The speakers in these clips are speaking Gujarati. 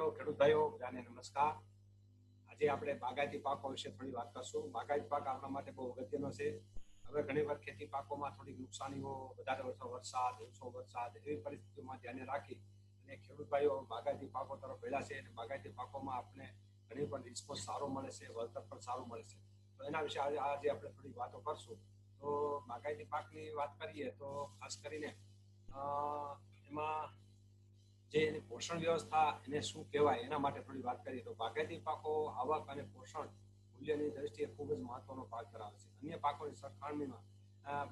હલો ખેડૂત ભાઈઓ, બધાને નમસ્કાર. આજે આપણે બાગાયતી પાકો વિશે થોડી વાત કરશું. બાગાયતી પાક આપણા માટે બહુ અગત્યનો છે. હવે ઘણી વાર ખેતી પાકોમાં થોડીક નુકસાનીઓ, વધારે ઓછો વરસાદ ઓછો વરસાદ એવી પરિસ્થિતિઓમાં ધ્યાને રાખી અને ખેડૂત ભાઈઓ બાગાયતી પાકો તરફ વળ્યા છે અને બાગાયતી પાકોમાં આપણે ઘણી પણ રિસ્પોન્સ સારો મળે છે, વળતર પણ સારું મળે છે. તો એના વિશે આજે આજે આપણે થોડી વાતો કરશું. તો બાગાયતી પાકની વાત કરીએ તો ખાસ કરીને એમાં જે એની પોષણ વ્યવસ્થા એને શું કહેવાય, એના માટે થોડી વાત કરીએ તો બાગાયતી પાકો, આવક અને પોષણ મૂલ્યની દ્રષ્ટિએ ખૂબ જ મહત્વનો ભાગ ધરાવે છે. અન્ય પાકોની સરખામણીમાં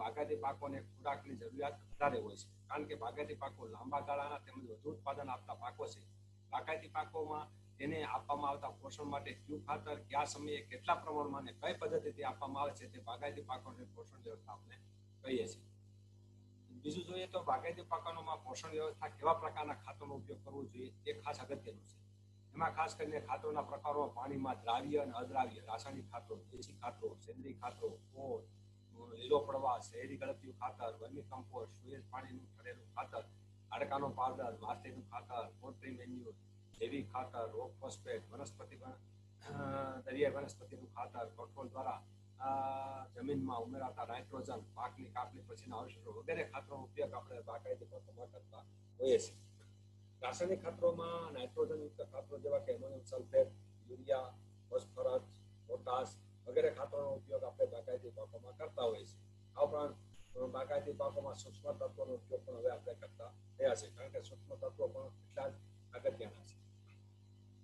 બાગાયતી પાકોને ખોરાકની જરૂરિયાત વધારે હોય છે. કારણ કે બાગાયતી પાકો લાંબા ગાળાના તેમજ વધુ ઉત્પાદન આપતા પાકો છે. બાગાયતી પાકોમાં તેને આપવામાં આવતા પોષણ માટે કયું ખાતર, કયા સમયે કેટલા પ્રમાણમાં અને કઈ પદ્ધતિથી આપવામાં આવે છે તે બાગાયતી પાકોને પોષણ વ્યવસ્થા આપણે કહીએ છીએ. બીજું જોઈએ તો બાગાયતી પાકોમાં પોષણ વ્યવસ્થા કેવા પ્રકારના ખાતરનો ઉપયોગ કરવો જોઈએ તે ખાસ અગત્યનું છે. એમાં ખાસ કરીને ખાતરોના પ્રકારો પાણીમાં દ્રાવ્ય અને અદ્રાવ્ય, રાસાયણિક ખાતરો, દેશી ખાતરો, સેન્દ્રીય ખાતરો લીલો પડવા, શહેરી ગળતિયું ખાતર, વર્મી કમ્પોસ્ટ, સુએજ પાણીનું ઠરેલું ખાતર, હાડકાનો પાવડર માસ્ટેનું ખાતર પોલ્ટ્રી મેન્યુર, જૈવિક ખાતર રોગ ફોસ્ફેટ, વનસ્પતિ વન- દરિયાઈ વનસ્પતિનું ખાતર, કઠોળ દ્વારા જમીનમાં ઉમેરાતા નાઇટ્રોજન, પાકની કાપણી પછીના અવશેષો વગેરે ખાતરોનો ઉપયોગ આપણે બાગાયતી પાકોમાં કરતા હોઈએ છીએ. રાસાયણિક ખાતરોમાં નાઇટ્રોજન યુક્ત ખાતરો જેવા કે ammonium sulphate, urea, phosphorus, potash વગેરે ખાતરોનો ઉપયોગ આપણે બાકાયદી પાકોમાં કરતા હોઈએ છીએ. આ ઉપરાંત બાકાયદી પાકોમાં સૂક્ષ્મ તત્વોનો ઉપયોગ પણ હવે આપણે કરતા થયા છે, કારણ કે સૂક્ષ્મ તત્વો પણ એટલા જ અગત્યના છે.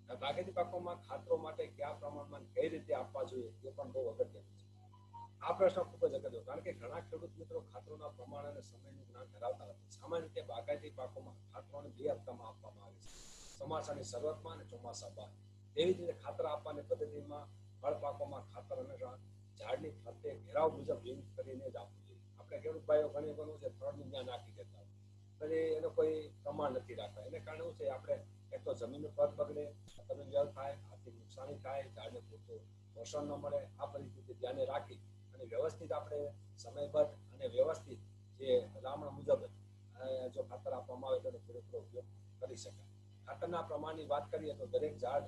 બાગાયતી પાકોમાં ખાતરો માટે કયા પ્રમાણમાં કઈ રીતે આપવા જોઈએ તે પણ બહુ અગત્યનું છે. આ પ્રશ્ન ખૂબ જ અગત્યનો કારણ કે ઘણા ખેડૂત મિત્રો ખાતરોના પ્રમાણ અને સમયનું જ્ઞાન ધરાવતા નથી. સામાન્ય રીતે બાગાયતી પાકોમાં ખાતરોને બે હપ્તામાં આપવામાં આવે છે. ચોમાસાની શરૂઆતમાં અને ચોમાસા બાદ. એવી જ રીતે ખાતર આપવાની પદ્ધતિમાં ફળ પાકોમાં ખાતર હંમેશા ઝાડની ફરતે ઘેરાવ મુજબ લિંક કરીને જ આપવું જોઈએ. આપણે ખેડૂત ભાઈઓ ઘણી બનવું છે, ફળનું જ્ઞાન નાખી દેતા હોય. પછી એનો કોઈ પ્રમાણ નથી રાખતા. એને કારણે શું છે, આપણે એક તો જમીનનું પદ બગડે જમીન વ્યર્થ થાય, આર્થિક નુકસાની થાય, ઝાડને પૂરતું પોષણ ન મળે. આ પરિસ્થિતિ ધ્યાને રાખી અને વ્યવસ્થિત આપણે સમયબદ્ધ અને વ્યવસ્થિત જે ભલામણ મુજબ જો ખાતર આપવામાં આવે તો એનો પૂરેપૂરો ઉપયોગ કરી શકાય. ખાતરના પ્રમાણની વાત કરીએ તો દરેક ઝાડ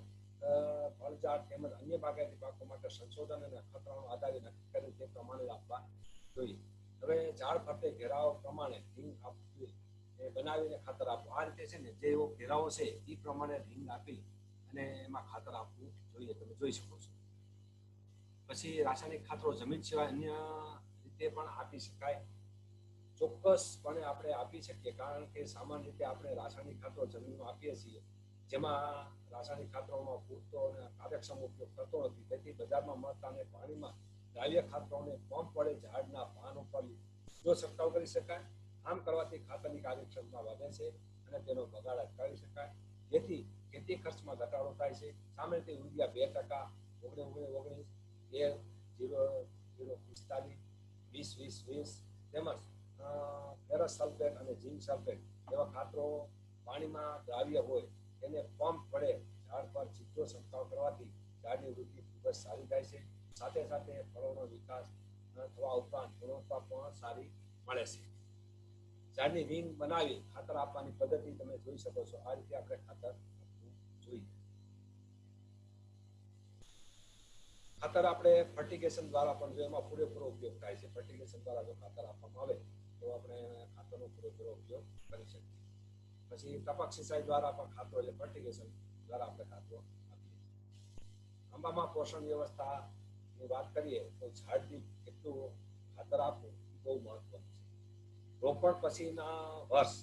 ફળ ઝાડ તેમજ અન્ય બાગાયતી પાકો માટે સંશોધન અને ખતરાનો આધારે નક્કી કરી તે પ્રમાણે આપવા જોઈએ. હવે ઝાડ ફરતે ઘેરાવ પ્રમાણે રિંગ આપવું બનાવીને ખાતર આપવું. આ રીતે છે ને જે એવો ઘેરાવો છે, એ પ્રમાણે રિંગ આપી અને એમાં ખાતર આપવું જોઈએ, તમે જોઈ શકો છો. પછી રાસાયણિક ખાતરો જમીન સિવાય અન્ય રીતે પણ આપી શકાય. ચોક્કસપણે આપણે આપી શકીએ, કારણ કે સામાન્ય રીતે આપણે રાસાયણિક ખાતરો જમીનમાં આપીએ છીએ. જેમાં રાસાયણિક ખાતરોમાં પૂરતો અને કાર્યક્ષમ ઉપયોગ થતો નથી. તેથી બજારમાં મળતા અને પાણીમાં દ્રાવ્ય ખાતરોને પંપ વડે ઝાડના પાન ઉપર જો છંટકાવ કરી શકાય. આમ કરવાથી ખાતરની કાર્યક્ષમતા વધે છે અને તેનો બગાડ અટકાવી શકાય. જેથી ખેતી ખર્ચમાં ઘટાડો થાય છે. સામાન્ય રીતે યુરિયા બે ટકા વીસ વીસ વીસ. તેમજ ફેરસ સલ્ફેટ અને ઝીંક સલ્ફેટ જેવા ખાતરો પાણીમાં દ્રાવ્ય હોય એને પંપ પડે ઝાડ પર સીધો છંટકાવ કરવાથી ઝાડની વૃદ્ધિ ખૂબ જ સારી થાય છે. સાથે સાથે ફળોનો વિકાસ થવા ઉપરાંત ગુણવત્તા પણ સારી મળે છે. ઝાડની રીંગ બનાવી ખાતર આપવાની પદ્ધતિ તમે જોઈ શકો છો. આ રીતે આપણે ખાતર ખાતર આપણે ફર્ટિગેશન દ્વારા પણ જો એમાં પૂરેપૂરો ઉપયોગ થાય છે ફર્ટિગેશન દ્વારા જો ખાતર આપવામાં આવે, તો આપણે ખાતરનો પૂરેપૂરો ઉપયોગ કરી શકીએ. પછી ટપક સિંચાઈ દ્વારા પણ ખાતરો એટલે ફર્ટિગેશન દ્વારા આપણે ખાતરો આપીએ આંબામાં પોષણ વ્યવસ્થાની વાત કરીએ, તો ઝાડની કેટલું ખાતર આપવું બહુ મહત્વનું છે. રોપણ પછીના વર્ષ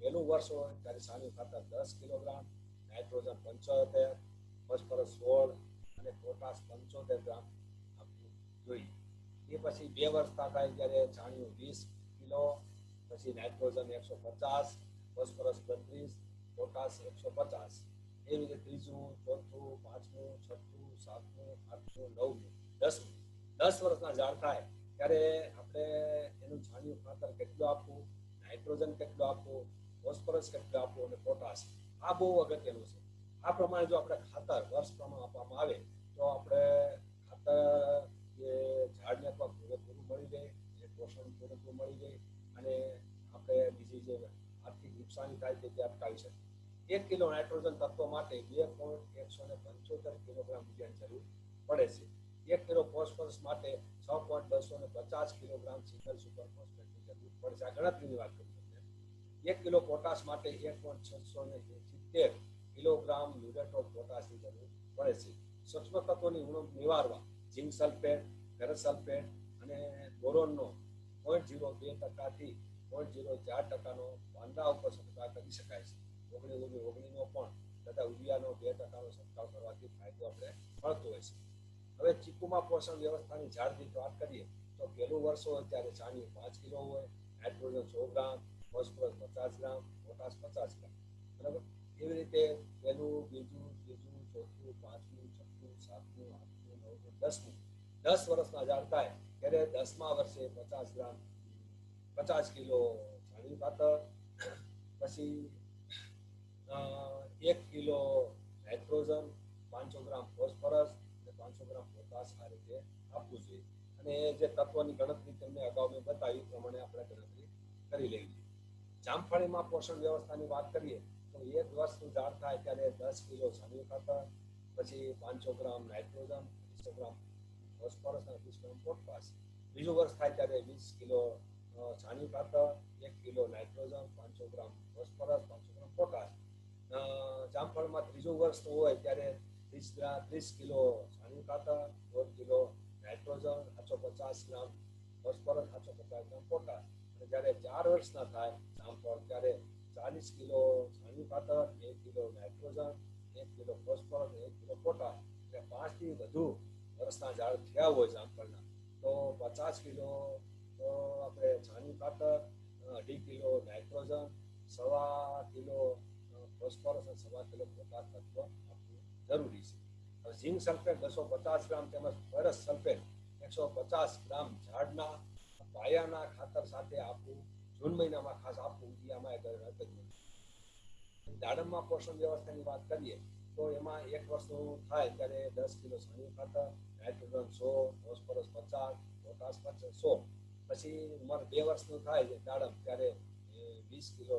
પહેલું વર્ષ હોય ત્યારે સાનું ખાતર દસ કિલોગ્રામ, નાઇટ્રોજન પંચોતેર, ફોસ્ફરસ સોળ અને પોટાશ પંચોતેર ગ્રામ આપવું જોઈએ. એ પછી બે વર્ષ થાય ત્યારે છાણિયું વીસ કિલો, પછી નાઇટ્રોજન એકસો પચાસ, ફોસ્ફરસ બત્રીસ, પોટાશ એકસો પચાસ. એવી રીતે ત્રીજું, ચોથું, પાંચમું, છઠ્ઠું, સાતમું, આઠમું, નવમું, દસમું. દસ વર્ષના ઝાડ થાય ત્યારે આપણે એનું છાણિયું ખાતર કેટલું આપવું, નાઇટ્રોજન કેટલું આપવું, ફોસ્ફરસ કેટલું આપવું અને પોટાશ. આ બહુ અગત્યનું છે. આ પ્રમાણે જો આપણે ખાતર વર્ષ પ્રમાણે આપવામાં આવે તો આપણે ખાતર જે ઝાડને પણ પૂરેપૂરું મળી રહે, જે પોષણ પૂરેપૂરું મળી રહે અને આપણે બીજી જે આર્થિક નુકસાની થાય તે તે અટકાવી શકીએ. એક કિલો નાઇટ્રોજન તત્વ માટે બે પોઈન્ટ એકસો ને પંચોતેર કિલોગ્રામ યુરિયાની જરૂર પડે છે. એક કિલો ફોસ્ફરસ માટે છ પોઈન્ટ બસો ને પચાસ કિલોગ્રામ સિંગલ સુપર ફોસ્ફેટની જરૂર પડે છે. આ ગણતરીની વાત કરું તમને. એક કિલો પોટાશ માટે એક પોઈન્ટ છસો ને સિત્તેર કિલોગ્રામ મ્યુરેટ ઓફ પોટાશની જરૂર પડે છે. સૂક્ષ્મ તત્વોની ઉણપ નિવારવા, ઝિંક સલ્ફેટ, ફેરસ સલ્ફેટ અને બોરોનનો પોઈન્ટ ઝીરો બે ટકાથી પોઈન્ટ ઝીરો ચાર ટકાનો પાંદડા ઉપર છંટકાવ કરી શકાય છે. ઓગણી ઓગણી ઓગણીનો પણ તથા ઉડિયાનો બે ટકાનો છંટકાવ કરવાથી ફાયદો આપણે મળતો હોય છે. હવે ચીકુમાં પોષણ વ્યવસ્થાની ઝાડની વાત કરીએ તો પહેલું વર્ષ હોય ત્યારે છાણિયું પાંચ કિલો હોય, નાઇટ્રોજન સો ગ્રામ, ફોસ્ફરસ પચાસ ગ્રામ, પોટાશ પચાસ ગ્રામ. બરાબર? એવી રીતે પહેલું, બીજું, ત્રીજું, ચોથું છઠ્ઠું દસ વર્ષના થાય ત્યારે દસમા વર્ષે પચાસ ગ્રામ પચાસ કિલો છાણિયું ખાતર પછી એક કિલો નાઇટ્રોજન, પાંચસો ગ્રામ ફોસ્ફરસ અને પાંચસો ગ્રામ પોટાશ આ રીતે આપવું જોઈએ. અને જે તત્વની ગણતરી તમને અગાઉ મેં બતાવી પ્રમાણે આપણે ગણતરી કરી લેવી. જામફળીમાં પોષણ વ્યવસ્થાની વાત કરીએ તો એક વર્ષનું ઝાડ થાય ત્યારે દસ કિલો છાણિયું ખાતર પછી પાંચસો ગ્રામ નાઇટ્રોજન, ત્રીસો ગ્રામ ફોસ્ફરસ અને વીસ ગ્રામ પોટાશ. બીજું વર્ષ થાય ત્યારે વીસ કિલો છાણી ખાતર એક કિલો નાઇટ્રોજન, પાંચસો ગ્રામ ફોસ્ફરસ, પાંચસો ગ્રામ પોટાશ. જામફળમાં ત્રીજું વર્ષ હોય ત્યારે ત્રીસ ગ્રામ ત્રીસ કિલો છાણી ખાતર દોઢ કિલો નાઇટ્રોજન સાતસો પચાસ ગ્રામ ફોસ્ફરસ સાતસો પચાસ ગ્રામ પોટાશ. અને જ્યારે ચાર વર્ષના થાય જામફળ, ત્યારે ચાલીસ કિલો છાણી ખાતર એક કિલો નાઇટ્રોજન એક કિલો ફોસ્ફરસ, એક કિલો પોટાશ એટલે પાંચથી વધુ વરસના ઝાડ થયા હોય જામફળના તો પચાસ કિલો આપણે છાણી ખાતર, અઢી કિલો નાઇટ્રોજન, સવા કિલો ફોસ્ફોરસ અને સવા કિલો પોટાશ તત્વ આપવું જરૂરી છે ઝિંક સલ્ફેટ બસો પચાસ ગ્રામ તેમજ ફરસ સલ્ફેટ એકસો પચાસ ગ્રામ ઝાડના પાયાના ખાતર સાથે આપવું, જૂન મહિનામાં ખાસ આપવું એ આમાં. દાડમમાં પોષણ વ્યવસ્થાની વાત કરીએ તો એમાં એક વર્ષનું થાય ત્યારે દસ કિલો છાણિયું ખાતર નાઇટ્રોજન સો ફોસ્ફરસ પચાસ પોટાશ પચાસ સો. પછી ઉંમર બે વર્ષનું થાય છે દાડમ ત્યારે વીસ કિલો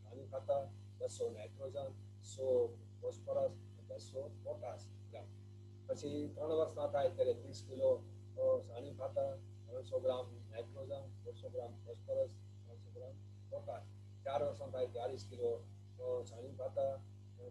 છાણિયું ખાતર બસો નાઇટ્રોજન સો ફોસ્ફરસ બસો પોટાશ ગ્રામ. પછી ત્રણ વર્ષના થાય ત્યારે ત્રીસ કિલો અ, છાણિયું ખાતર ત્રણસો ગ્રામ નાઇટ્રોજન દોઢસો ગ્રામ ફોસ્ફરસ ત્રણસો ગ્રામ પોટાશ. ચાર વર્ષના થાય ચાલીસ કિલો અ, છાણી ખાતર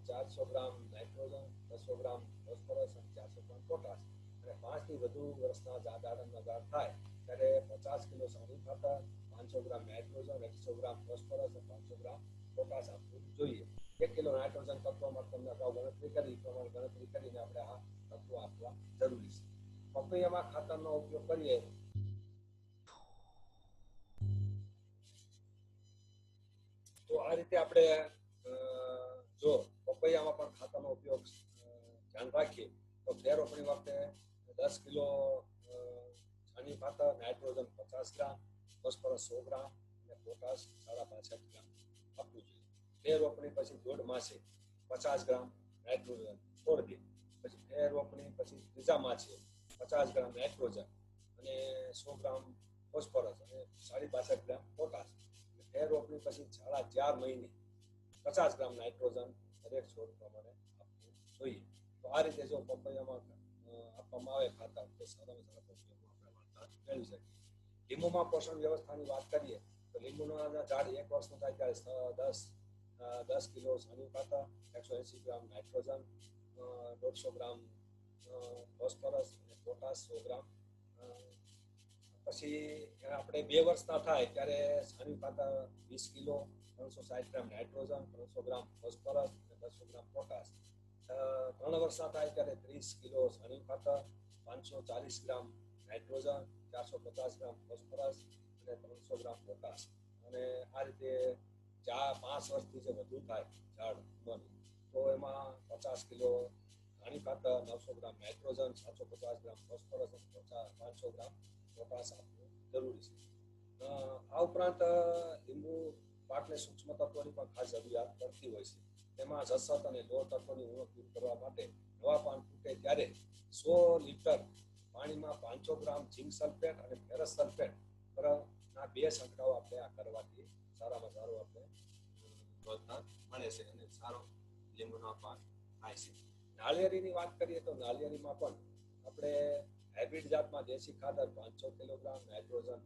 ચારસો ગ્રામ નાઇટ્રોજન બસો ગ્રામ ફોસ્ફરસ અને ચારસો ગ્રામ પોટાશ. અને પાંચથી વધુ વર્ષના ઝાડ દાડમના ઝાડ થાય ત્યારે પચાસ કિલો છાણિયું ખાતર પાંચસો ગ્રામ નાઇટ્રોજન એકસો ગ્રામ ફોસ્ફરસ અને પાંચસો ગ્રામ પોટાશ આપવું જોઈએ. એક કિલો નાઇટ્રોજન તત્વમાં તમને અગાઉ ગણતરી કરી પ્રમાણે ગણતરી કરીને આપણે આ તત્વો આપવા જરૂરી છે. પપૈયામાં ખાતરનો ઉપયોગ કરીએ. તો આ રીતે આપણે જો પપૈયામાં પણ ખાતરનો ઉપયોગ ધ્યાન રાખીએ, તો ફેર રોપણી વખતે દસ કિલો છાણી ખાતર નાઇટ્રોજન પચાસ ગ્રામ, ફોસ્ફરસ સો ગ્રામ અને પોટાશ સાડા પાસઠ ગ્રામ આપવું જોઈએ. ફેર રોપણી પછી દોઢ માસે પચાસ ગ્રામ નાઇટ્રોજન છોડ દે. પછી ફેર રોપણી પછી ત્રીજા માસે પચાસ ગ્રામ નાઇટ્રોજન અને સો ગ્રામ ફોસ્ફરસ અને સાડી પાસઠ ગ્રામ અને ફેર રોપણી પછી સાડા ચાર મહિને પચાસ ગ્રામ નાઇટ્રોજન દરેક છોડ પ્રમાણે આપવું જોઈએ. તો આ રીતે જો પપૈયામાં આપવામાં આવે ખાતર, તો સારામાં સારા પપૈયામાં આપણે વાર્તા મેળવી શકીએ. લીંબુમાં પોષણ વ્યવસ્થાની વાત કરીએ, તો લીંબુના ઝાડ એક વર્ષનું થાય ત્યારે દસ દસ કિલો સાનું ખાતર, એકસો એંસી ગ્રામ નાઇટ્રોજન દોઢસો ગ્રામ ફોસ્ફરસ અને પોટાશ સો ગ્રામ પછી આપણે બે વર્ષના થાય ત્યારે છાણિયું ખાતર વીસ કિલો, ત્રણસો સાઠ ગ્રામ નાઇટ્રોજન, ત્રણસો ગ્રામ ફોસ્ફરસ અને બસો ગ્રામ પોટાશ. ત્રણ વર્ષના થાય ત્યારે ત્રીસ કિલો છાણિયું ખાતર પાંચસો ચાલીસ ગ્રામ નાઇટ્રોજન, ચારસો પચાસ ગ્રામ ફોસ્ફરસ અને ત્રણસો ગ્રામ પોટાશ. અને આ રીતે ચાર, પાંચ વર્ષથી જે વધુ થાય ઝાડ તો એમાં પચાસ કિલો સાણી ખાતર નવસો ગ્રામ નાઇટ્રોજન, સાતસો પચાસ ગ્રામ ફોસ્ફરસ અને પાંચસો ગ્રામ આપવું જરૂરી છે. આ ઉપરાંત લીંબુ પાકને સૂક્ષ્મ તત્વોની પણ ખાસ જરૂરિયાત પડતી હોય છે. તેમાં જસત અને લોહ તત્વોની ઉણપ દૂર કરવા માટે નવા પાન ફૂટે ત્યારે સો લીટર પાણીમાં પાંચસો ગ્રામ ઝીંક સલ્ફેટ અને ફેરસ સલ્ફેટ ના બે છંટકાવ આપણે આ કરવાથી સારામાં સારું આપણે પ્રોત્સાહન મળે છે અને સારો લીંબુનો પાક થાય છે. નાળિયેરીની વાત કરીએ તો નાળિયેરીમાં પણ આપણે હાઇબ્રિડ જાતમાં દેશી ખાતર પાંચસો કિલોગ્રામ, નાઇટ્રોજન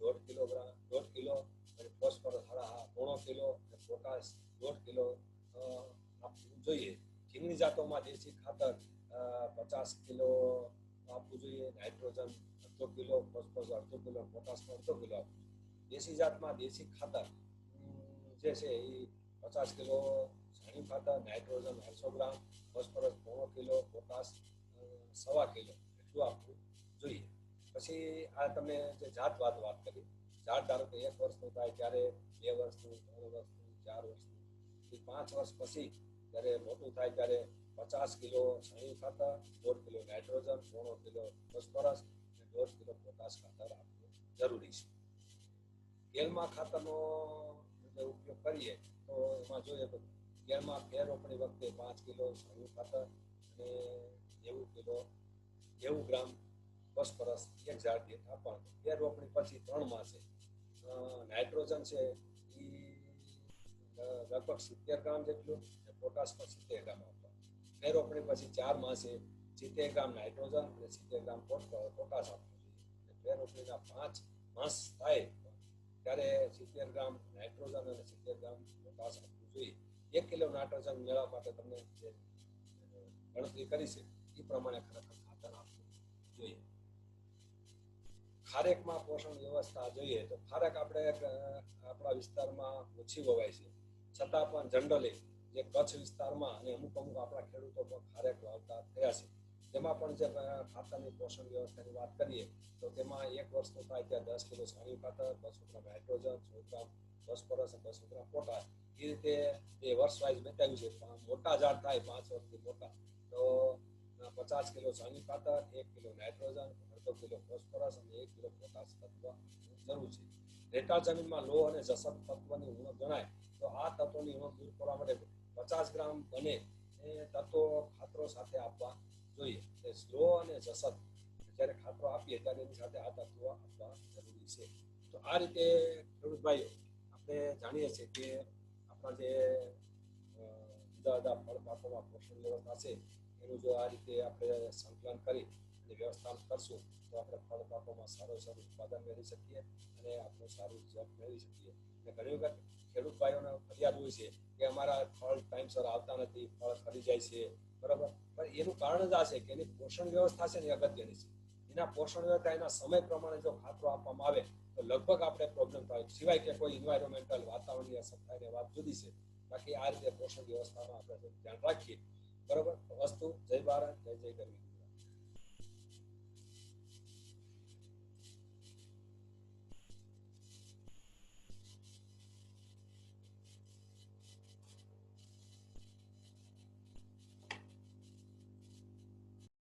દોઢ કિલોગ્રામ, દોઢ કિલો અને ફોસ્ફરસ હળા પોણો કિલો અને પોટાશ દોઢ કિલો આપવું જોઈએ. ચીની જાતોમાં દેશી ખાતર પચાસ કિલો આપવું જોઈએ, નાઇટ્રોજન અડધો કિલો, ફોસ્ફરસ અડધો કિલો, પોટાશ અડધો કિલો આપવું દેશી જાતમાં દેશી ખાતર જે છે એ પચાસ કિલો છાણિયું ખાતર, નાઇટ્રોજન અઢસો ગ્રામ, ફોસ્ફરસ પોણો કિલો, પોટાશ સવા કિલો. એટલું આપવું જોઈએ, પછી આ તમે જે જાત વાત વાત કરી, જાત ધારો કે એક વર્ષનું થાય ત્યારે બે વર્ષનું, ત્રણ વર્ષનું, ચાર વર્ષનું પાંચ વર્ષ પછી જ્યારે મોટું થાય ત્યારે પચાસ કિલો છાણિયું ખાતર, દોઢ કિલો નાઇટ્રોજન, પોણો કિલો ફોસ્ફરસ અને દોઢ કિલો પોટાશ ખાતર આપવું જરૂરી છે. ગેલમાં ખાતરનો ઉપયોગ કરીએ, તો એમાં જોઈએ તો ગેલમાં ફેર રોપણી વખતે પાંચ કિલો છાણિયું ખાતર અને નેવું કિલો નેવું ગ્રામ ફોસ્ફરસ એક ઝાડ દીઠ આપવાનું બે રોપણી પછી ત્રણ માસે નાઇટ્રોજન છે. એ લગભગ સિત્તેર ગ્રામ જેટલું અને પોટાશ પણ સિત્તેર ગ્રામ આપવાનું. બે રોપણી પછી ચાર માસે સિત્તેર ગ્રામ નાઇટ્રોજન અને સિત્તેર ગ્રામ પોટ- પોટાશ આપવું જોઈએ ફેર રોપણીના પાંચ માસ થાય ત્યારે સિત્તેર ગ્રામ નાઇટ્રોજન અને સિત્તેર ગ્રામ પોટાશ આપવું જોઈએ. એક કિલો નાઇટ્રોજન મેળવવા માટે તમને જે ગણતરી કરી છે, એ પ્રમાણે ખરેખર જોઈએ ખારેકમાં પોષણ વ્યવસ્થા જોઈએ તો ખારેક આપણે આપણા વિસ્તારમાં ઓછી વવાય છે. છતાં પણ જનરલી જે કચ્છ વિસ્તારમાં અને અમુક અમુક આપણા ખેડૂતો પણ ખારેક વાવતા થયા છે. તેમાં પણ જે ખાતરની પોષણ વ્યવસ્થાની વાત કરીએ તો તેમાં એક વર્ષનું થાય ત્યાં દસ કિલો છાણિયું ખાતર બસો ગ્રામ હાઇડ્રોજન સો ગ્રામ ફોસ્ફરસ અને બસો ગ્રામ પોટાશ. એ રીતે એ વર્ષ વાઇઝ બતાવ્યું છે. મોટા ઝાડ થાય પાંચ વર્ષથી મોટા. તો પચાસ કિલો છાણિયું ખાતર એક કિલો નાઇટ્રોજન, અડધો કિલો ફોસ્ફરસ અને એક કિલો પોટાશ તત્વ જરૂર છે. રેટા જમીનમાં લોહ અને જસત તત્વની ઉણપ જણાય, તો આ તત્વોની ઉણપ દૂર કરવા માટે પચાસ ગ્રામ બને એ તત્વો ખાતરો સાથે આપવા જોઈએ. એટલે લોહ અને જસત જ્યારે ખાતરો આપીએ ત્યારે એની સાથે આ તત્વો આપવા જરૂરી છે. તો આ રીતે ખેડૂત ભાઈઓ, આપણે જાણીએ છીએ કે આપણા જે જુદા જુદા ફળ પાકોમાં પોષણ વ્યવસ્થા છે એનું જો આ રીતે આપણે સંકલન કરી અને વ્યવસ્થા કરશું, તો આપણે ફળ પાકોમાં સારું સારું ઉત્પાદન મેળવી શકીએ અને આપણું સારું રિઝલ્ટ મેળવી શકીએ. અને ઘણી વખત ખેડૂત ભાઈઓને ફરિયાદ હોય છે કે અમારા ફળ ટાઈમસર આવતા નથી, ફળ ખરી જાય છે, બરાબર? પણ એનું કારણ જ આ છે કે એની પોષણ વ્યવસ્થા છે ને અગત્યની છે. એના પોષણ વ્યવસ્થા, એના સમય પ્રમાણે જો ખાતરો આપવામાં આવે, તો લગભગ આપણે પ્રોબ્લેમ થાય. સિવાય કે કોઈ ઇન્વાયરોમેન્ટલ વાતાવરણની અસર થાય વાત જુદી છે. બાકી આ રીતે પોષણ વ્યવસ્થામાં આપણે ધ્યાન રાખીએ. બરાબર? વસ્તુ જય ભારત જય જય ગરવી.